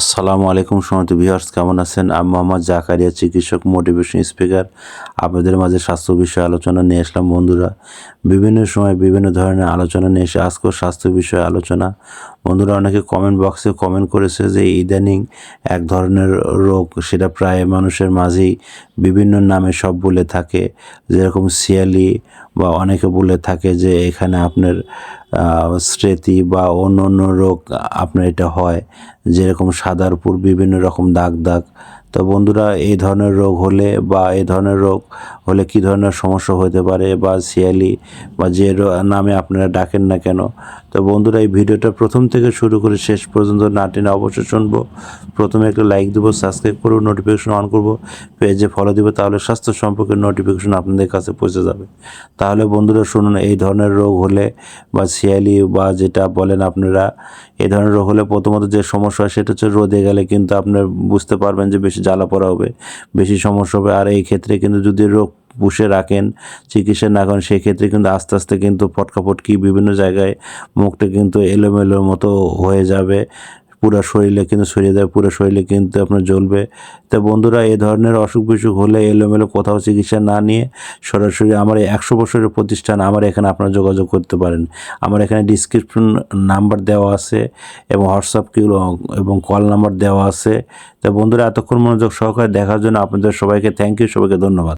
আসসালামু আলাইকুম সমিত বিহার্স কেমন আছেন? আমি মোহাম্মদ জাকারিয়া, চিকিৎসক মোটিভেশন স্পিকার আপনাদের মাঝে স্বাস্থ্য বিষয়ে আলোচনা নিয়ে আসলাম, বন্ধুরা। বিভিন্ন সময় বিভিন্ন ধরনের আলোচনা নিয়ে এসে আজকেও স্বাস্থ্য বিষয়ে আলোচনা বন্ধুরা, অনেকে কমেন্ট বক্সে কমেন্ট করেছে যে ইদানিং এক ধরনের রোগ, সেটা প্রায় মানুষের মাঝেই বিভিন্ন নামে সব বলে থাকে। যেরকম শিয়ালি বা অনেকে বলে থাকে যে এখানে আপনার স্মৃতি বা অন্য অন্য রোগ আপনার এটা হয়। যেরকম সাদারপুর বিভিন্ন রকম দাগ দাগ তো বন্ধুরা, এই ধরনের রোগ হলে বা এই ধরনের রোগ হলে কি ধরনের সমস্যা হতে পারে বা সিয়ালি বা যে নামে আপনারা ডাকেন না কেন? তো বন্ধুরা, এই ভিডিওটা প্রথম থেকে শুরু করে শেষ পর্যন্ত না টেনে অবশ্যই শুনব। প্রথমে একটা লাইক দেবো, সাবস্ক্রাইব করব, নোটিফিকেশন অন করব, পেজে ফলো দিব, তাহলে স্বাস্থ্য সম্পর্কে নোটিফিকেশন আপনাদের কাছে পৌঁছে যাবে। তাহলে বন্ধুরা, শুনুন, এই ধরনের রোগ হলে বা সিয়ালি বা যেটা বলেন আপনারা, এই ধরনের রোগ হলে প্রথমত যে সমস্যা সেটা হচ্ছে রোদে গেলে কিন্তু আপনার বুঝতে পারবেন যে বেশি জ্বালা পড়া হবে, বেশি সমস্যা হবে। আর এই ক্ষেত্রে কিন্তু যদি রোগ পুষে রাখেন, চিকিৎসা না করেন সেক্ষেত্রে কিন্তু আস্তে আস্তে কিন্তু ফটকাফটকি বিভিন্ন জায়গায় মুখটা কিন্তু এলোমেলোর মতো হয়ে যাবে। পুরো শরীরে কিন্তু ছড়িয়ে দেয়, পুরো শরীরে কিন্তু আপনার জ্বলবে। তো বন্ধুরা এই ধরনের অসুখ বিসুখ হলে এলোমেলো কোথাও চিকিৎসা না নিয়ে সরাসরি আমার একশো বছরের প্রতিষ্ঠান আমার এখানে আপনারা যোগাযোগ করতে পারেন। আমার এখানে ডিসক্রিপশন নাম্বার দেওয়া আছে এবং হোয়াটসঅ্যাপ এবং কল নাম্বার দেওয়া আছে। তো বন্ধুরা, এতক্ষণ মনোযোগ সহকারে দেখার জন্য আপনাদের সবাইকে থ্যাংক ইউ সবাইকে ধন্যবাদ।